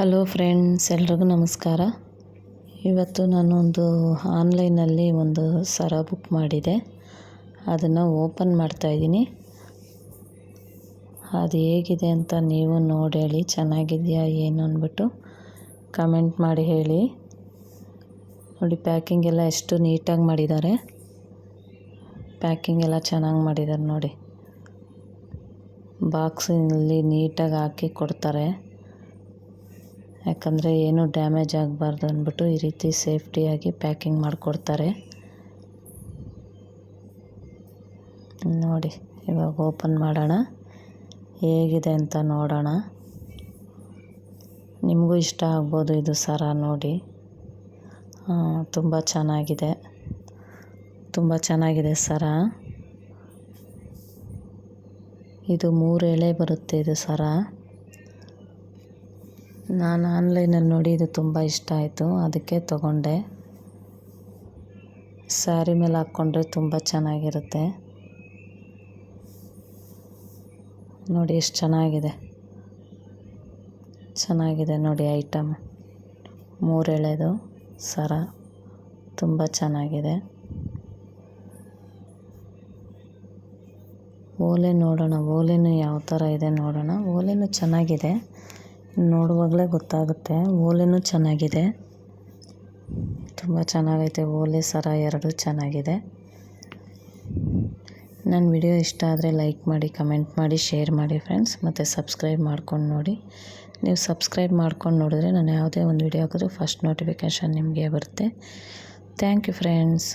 Hello friends, ಎಲ್ರಿಗೂ ನಮಸ್ಕಾರ. ಇವತ್ತು ನಾನು ಒಂದು ಆನ್ಲೈನಲ್ಲಿ ಒಂದು ಸರ ಬುಕ್ ಮಾಡಿದೆ. ಅದನ್ನು ಓಪನ್ ಮಾಡ್ತಾಯಿದ್ದೀನಿ ಅದು ಹೇಗಿದೆ ಅಂತ ನೀವು ನೋಡಿ ಹೇಳಿ ಚೆನ್ನಾಗಿದೆಯಾ ಏನು ಅಂದ್ಬಿಟ್ಟು ಕಮೆಂಟ್ ಮಾಡಿ ಹೇಳಿ. ನೋಡಿ, ಪ್ಯಾಕಿಂಗ್ ಎಲ್ಲ ಎಷ್ಟು ನೀಟಾಗಿ ಮಾಡಿದ್ದಾರೆ. ಪ್ಯಾಕಿಂಗ್ ಎಲ್ಲ ಚೆನ್ನಾಗಿ ಮಾಡಿದ್ದಾರೆ ನೋಡಿ. ಬಾಕ್ಸಿನಲ್ಲಿ ನೀಟಾಗಿ ಹಾಕಿ ಕೊಡ್ತಾರೆ. ಯಾಕಂದರೆ ಏನೂ ಡ್ಯಾಮೇಜ್ ಆಗಬಾರ್ದು ಅಂದ್ಬಿಟ್ಟು ಈ ರೀತಿ ಸೇಫ್ಟಿಯಾಗಿ ಪ್ಯಾಕಿಂಗ್ ಮಾಡಿಕೊಡ್ತಾರೆ. ನೋಡಿ, ಇವಾಗ ಓಪನ್ ಮಾಡೋಣ. ಹೇಗಿದೆ ಅಂತ ನೋಡೋಣ. ನಿಮಗೂ ಇಷ್ಟ ಆಗ್ಬೋದು ಇದು ಸರ ನೋಡಿ. ತುಂಬ ಚೆನ್ನಾಗಿದೆ. ತುಂಬ ಚೆನ್ನಾಗಿದೆ ಸರ. ಇದು ಮೂರು ಎಳೆ ಬರುತ್ತೆ ಇದು ಸರ. ನಾನು ಆನ್ಲೈನಲ್ಲಿ ನೋಡಿ ಇದು ತುಂಬ ಇಷ್ಟ ಆಯಿತು, ಅದಕ್ಕೆ ತಗೊಂಡೆ. ಸ್ಯಾರಿ ಮೇಲೆ ಹಾಕ್ಕೊಂಡ್ರೆ ತುಂಬ ಚೆನ್ನಾಗಿರುತ್ತೆ. ನೋಡಿ ಎಷ್ಟು ಚೆನ್ನಾಗಿದೆ. ಚೆನ್ನಾಗಿದೆ ನೋಡಿ ಐಟಮ್. ಮೂರೆಳೆದು, ಸರ ತುಂಬ ಚೆನ್ನಾಗಿದೆ. ಓಲೆ ನೋಡೋಣ, ಓಲೆನೂ ಯಾವ ಥರ ಇದೆ ನೋಡೋಣ. ಓಲೆನೂ ಚೆನ್ನಾಗಿದೆ. ನೋಡುವಾಗಲೇ ಗೊತ್ತಾಗುತ್ತೆ. ಓಲೆನೂ ಚೆನ್ನಾಗಿದೆ. ತುಂಬ ಚೆನ್ನಾಗೈತೆ. ಓಲೆ ಸರ ಎರಡೂ ಚೆನ್ನಾಗಿದೆ. ನನ್ನ ವಿಡಿಯೋ ಇಷ್ಟ ಆದರೆ ಲೈಕ್ ಮಾಡಿ, ಕಮೆಂಟ್ ಮಾಡಿ, ಶೇರ್ ಮಾಡಿ ಫ್ರೆಂಡ್ಸ್. ಮತ್ತು ಸಬ್ಸ್ಕ್ರೈಬ್ ಮಾಡ್ಕೊಂಡು ನೋಡಿ. ನೀವು ಸಬ್ಸ್ಕ್ರೈಬ್ ಮಾಡ್ಕೊಂಡು ನೋಡಿದ್ರೆ ನಾನು ಯಾವುದೇ ಒಂದು ವಿಡಿಯೋ ಹಾಕಿದ್ರೂ ಫಸ್ಟ್ ನೋಟಿಫಿಕೇಷನ್ ನಿಮಗೆ ಬರುತ್ತೆ. Thank you friends.